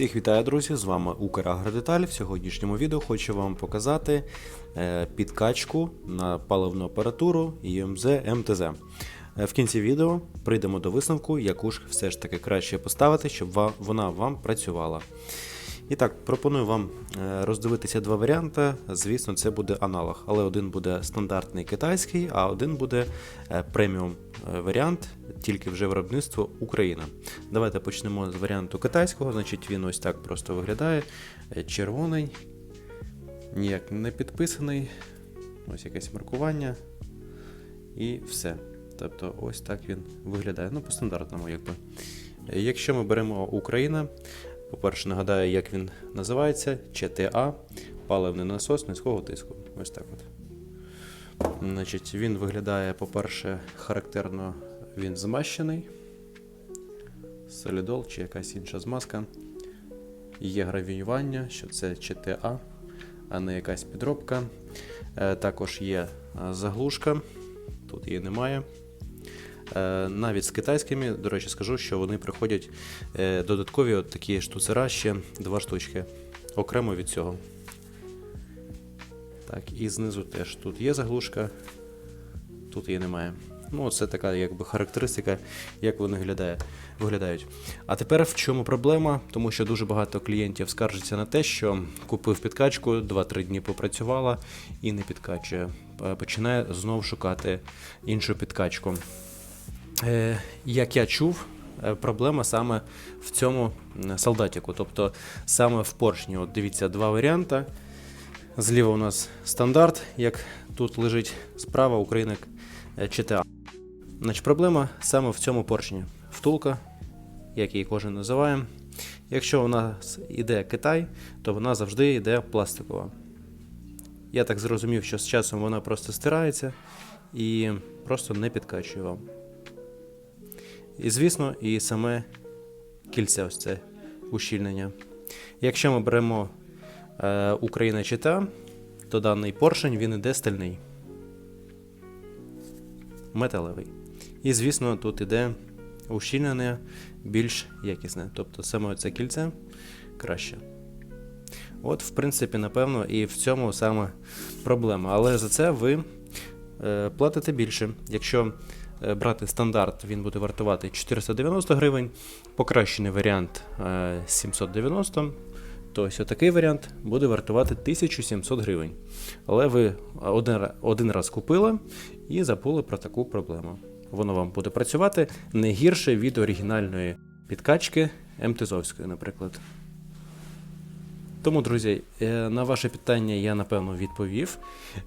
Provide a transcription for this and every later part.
Всіх вітаю, друзі! З вами Украгродеталь. В сьогоднішньому відео хочу вам показати е, підкачку на паливну апаратуру UMZ МТЗ. Е, В кінці відео прийдемо до висновку, яку ж все ж таки краще поставити, щоб вона вам працювала. І так, пропоную вам е, роздивитися два варіанти. Звісно, це буде аналог, але один буде стандартний китайський, а один буде преміум варіант, тільки вже виробництво Україна. Давайте почнемо з варіанту китайського. Значить, він ось так просто виглядає. Е, Червоний, ніяк не підписаний. Ось якесь маркування. І все. Тобто, ось так він виглядає. Ну, по стандартному, якби. Е, Якщо ми беремо Україна, по-перше, нагадаю, як він називається: ЧТА, паливний насос низького тиску. Ось так от. Значить, він виглядає, по-перше, характерно він змащений. Солідол чи якась інша змазка. Є гравіювання, що це ЧТА, а не якась підробка. Е, Також є е, заглушка, тут її немає. Е, Навіть з китайськими, до речі, скажу, що вони приходять додаткові от такі штуцера ще два штучки. Окремо від цього. Так, і знизу теж тут є заглушка, тут її немає. Ну, це така якби характеристика, як вони глядає, виглядають. А тепер в чому проблема? Тому що дуже багато клієнтів скаржаться на те, що купив підкачку, 2-3 дні попрацювала і не підкачує. Починає знову шукати іншу підкачку. Е, як я чув, е, проблема саме в цьому м, солдатику, тобто саме в поршні. От дивіться, два варіанти. Зліва у нас стандарт, як тут лежить, справа Україна е, ЧТА. Значить, проблема саме в цьому поршні. Втулка, як її кожен називає. Якщо у нас іде Китай, то вона завжди йде пластикова. Я так зрозумів, що з часом вона просто стирається і просто не підкачує вам. І звісно, і саме кільце, ось це ущільнення. Якщо ми беремо е, Україна ЧТА, то даний поршень він іде стальний. Металевий. І, звісно, тут іде ущільнення більш якісне. Тобто саме це кільце краще. От, в принципі, напевно, і в цьому саме проблема. Але за це ви е, платите більше. Якщо е, брати стандарт, він буде вартувати 490 гривень, покращений варіант е, 790, то ось такий варіант буде вартувати 1700 гривень. Але ви один, один раз купили і забули про таку проблему. Воно вам буде працювати не гірше від оригінальної підкачки МТЗовської, наприклад. Тому, друзі, е, на ваше питання я напевно відповів.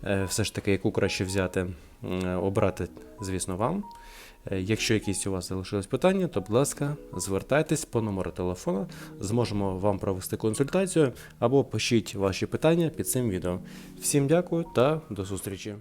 Е, Все ж таки, яку краще взяти, обрати, звісно, вам. Е, Якщо якісь у вас залишились питання, то, будь ласка, звертайтесь по номеру телефону, зможемо вам провести консультацію або пишіть ваші питання під цим відео. Всім дякую та до зустрічі!